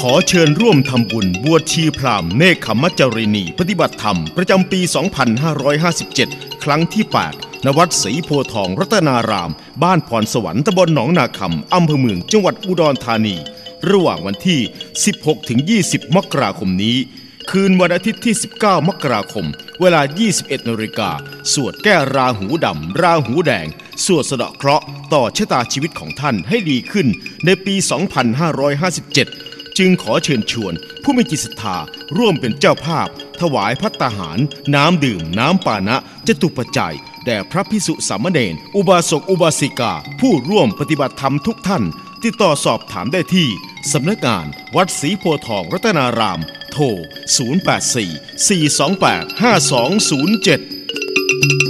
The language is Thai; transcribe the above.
ขอเชิญร่วมทำบุญบวชชีพรามเนคขมัจจรินี ปฏิบัติธรรม ประจำปี 2557 ครั้งที่ 8 ณ วัดศรีโพทองรัตนาราม บ้านพรสวรรค์ตำบลหนองนาคำอำเภอเมืองจังหวัดอุดรธานี ระหว่างวันที่ 16-20 มกราคมนี้ คืนวันอาทิตย์ที่ 19 มกราคม เวลา 21นาฬิกา สวดแก้ราหูดำ ราหูแดง สวดสะเดาะเคราะห์ต่อชะตาชีวิตของท่านให้ดีขึ้นในปี 2557 จึงขอเชิญชวน ผู้มีจิตศรัทธาร่วมเป็นเจ้าภาพ ถวายพัตตาหาร น้ำดื่ม น้ำปานะจตุปัจจัยแด่พระพิสุสามเณรอุบาสกอุบาสิกา ผู้ร่วมปฏิบัติธรรมทุกท่าน ติดต่อสอบถามได้ที่สำนักงาน วัดศรีโพทองรัตนาราม โทร 084 428 5207